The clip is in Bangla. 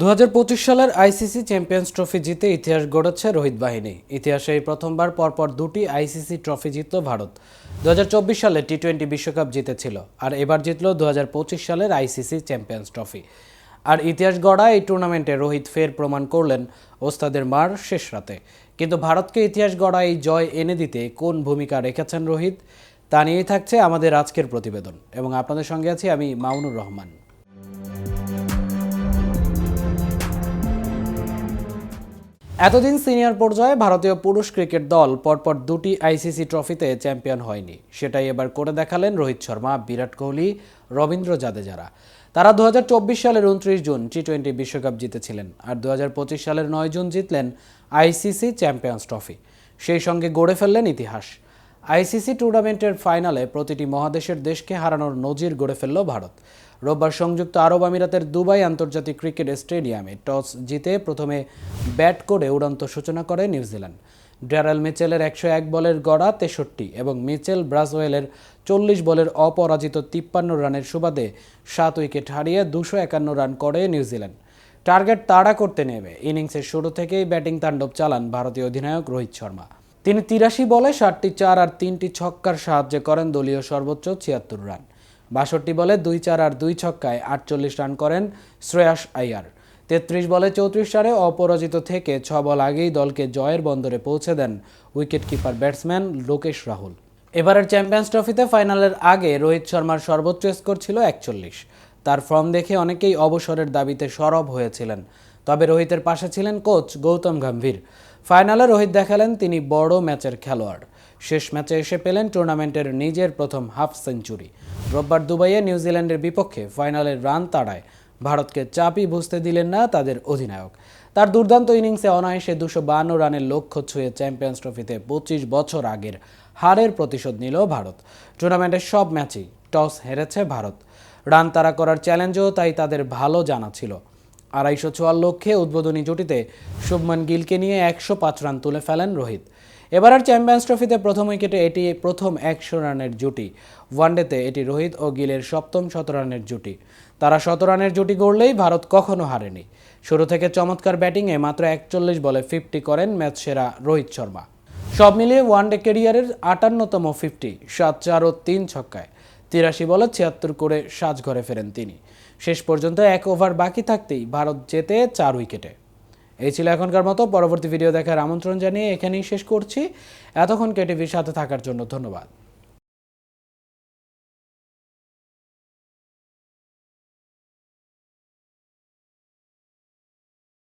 দু হাজার পঁচিশ সালের আইসিসি চ্যাম্পিয়ন্স ট্রফি জিতে ইতিহাস গড়েছে রোহিত বাহিনী। ইতিহাসে প্রথমবার পরপর দুটি আইসিসি ট্রফি জিতল ভারত। দু হাজার চব্বিশ সালে টি টোয়েন্টি বিশ্বকাপ জিতেছিল আর এবার জিতল দু হাজার পঁচিশ সালের আইসিসি চ্যাম্পিয়ন্স ট্রফি। আর ইতিহাস গড়া এই টুর্নামেন্টে রোহিত ফের প্রমাণ করলেন ওস্তাদের মার শেষ রাতে। কিন্তু ভারতকে ইতিহাস গড়া এই জয় এনে দিতে কোন ভূমিকা রেখেছেন রোহিত, তা নিয়েই থাকছে আমাদের আজকের প্রতিবেদন। এবং আপনাদের সঙ্গে আছি আমি মামুনুর রহমান। এতদিন সিনিয়র পর্যায়ে ভারতীয় পুরুষ ক্রিকেট দল পরপর দুটি আইসিসি ট্রফিতে চ্যাম্পিয়ন হয়নি। সেটাই এবার করে দেখালেন রোহিত শর্মা, বিরাট কোহলি, রবীন্দ্র জাদেজারা। তারা দু হাজার চব্বিশ সালের উনত্রিশ জুন টি টোয়েন্টি বিশ্বকাপ জিতেছিলেন আর দুহাজার পঁচিশ সালের নয় জুন জিতলেন আইসিসি চ্যাম্পিয়ন্স ট্রফি। সেই সঙ্গে গড়ে ফেললেন ইতিহাস। আইসিসি টুর্নামেন্টের ফাইনালে প্রতিটি মহাদেশের দেশকে হারানোর নজির গড়ে ফেলল ভারত। রোববার সংযুক্ত আরব আমিরাতের দুবাই আন্তর্জাতিক ক্রিকেট স্টেডিয়ামে টস জিতে প্রথমে ব্যাট করে উড়ন্ত সূচনা করে নিউজিল্যান্ড। ড্যারেল মিচেলের একশো এক বলের গড়া তেষট্টি এবং মিচেল ব্রাসওয়েলের চল্লিশ বলের অপরাজিত তিপ্পান্ন রানের সুবাদে সাত উইকেট হারিয়ে দুশো একান্ন রান করে নিউজিল্যান্ড। টার্গেট তাড়া করতে নেমে। ইনিংসের শুরু থেকেই ব্যাটিং তাণ্ডব চালান ভারতীয় অধিনায়ক রোহিত শর্মা। তিনি তিরাশি বলে ষাটটি চার আর তিনটি ছক্কার সাহায্যে করেন দলীয় সর্বোচ্চ ছিয়াত্তর রান। বাষট্টি বলে দুই চার আর দুই ছক্কায় আটচল্লিশ রান করেন শ্রেয়াস আইয়ার তেত্রিশ বলে চৌত্রিশ রানে অপরাজিত থেকে ছ বল আগেই দলকে জয়ের বন্দরে পৌঁছে দেন wicket keeper batsman Lokesh Rahul. এবারের চ্যাম্পিয়ন্স ট্রফিতে ফাইনালের আগে রোহিত শর্মার সর্বোচ্চ স্কোর ছিল একচল্লিশ। তার ফর্ম দেখে অনেকেই অবসরের দাবিতে সরব হয়েছিলেন। তবে রোহিতের পাশে ছিলেন কোচ গৌতম গম্ভীর। ফাইনালে রোহিত দেখালেন তিনি বড় ম্যাচের খেলোয়াড়। শেষ ম্যাচে এসে পেলেন টুর্নামেন্টের নিজের প্রথম হাফ সেঞ্চুরি। রোববার দুবাইয়ে নিউজিল্যান্ডের বিপক্ষে ফাইনালের রান তাড়ায়। ভারতকে চাপই বুঝতে দিলেন না তাদের অধিনায়ক। তার দুর্দান্ত ইনিংসে অনায়াসে দুশো বান্ন রানের লক্ষ্য ছুঁয়ে চ্যাম্পিয়ন্স ট্রফিতে পঁচিশ বছর আগের হারের প্রতিশোধ নিল ভারত। টুর্নামেন্টের সব ম্যাচেই টস হেরেছে ভারত। রান তাড়া করার চ্যালেঞ্জও তাই তাদের ভালো জানা ছিল। আড়াইশো ছোয়ার লক্ষ্যে উদ্বোধনী জুটিতে শুভমান গিলকে নিয়ে একশো পাঁচ রান তুলে ফেলেন রোহিত। এবারের চ্যাম্পিয়ন্স ট্রফিতে প্রথম উইকেটে এটি প্রথম একশো রানের জুটি। ওয়ানডেতে এটি রোহিত ও গিলের সপ্তম শত রানের জুটি। তারা শত রানের জুটি গড়লেই ভারত কখনো হারেনি। শুরু থেকে চমৎকার ব্যাটিংয়ে মাত্র একচল্লিশ বলে ফিফটি করেন ম্যাচ সেরা রোহিত শর্মা। সব মিলিয়ে ওয়ানডে ক্যারিয়ারের আটান্নতম ফিফটি, সাত চার ও তিন ছক্কায়। তিরাশি বলে ছিয়াত্তর করে সাজ ঘরে ফেরেন তিনি। শেষ পর্যন্ত এক ওভার বাকি থাকতেই ভারত জেতে চার উইকেটে। এই ছিল এখনকার মতো। পরবর্তী ভিডিও দেখার আমন্ত্রণ জানিয়ে এখানেই শেষ করছি। এতক্ষণ কেটিভির সাথে থাকার জন্য ধন্যবাদ।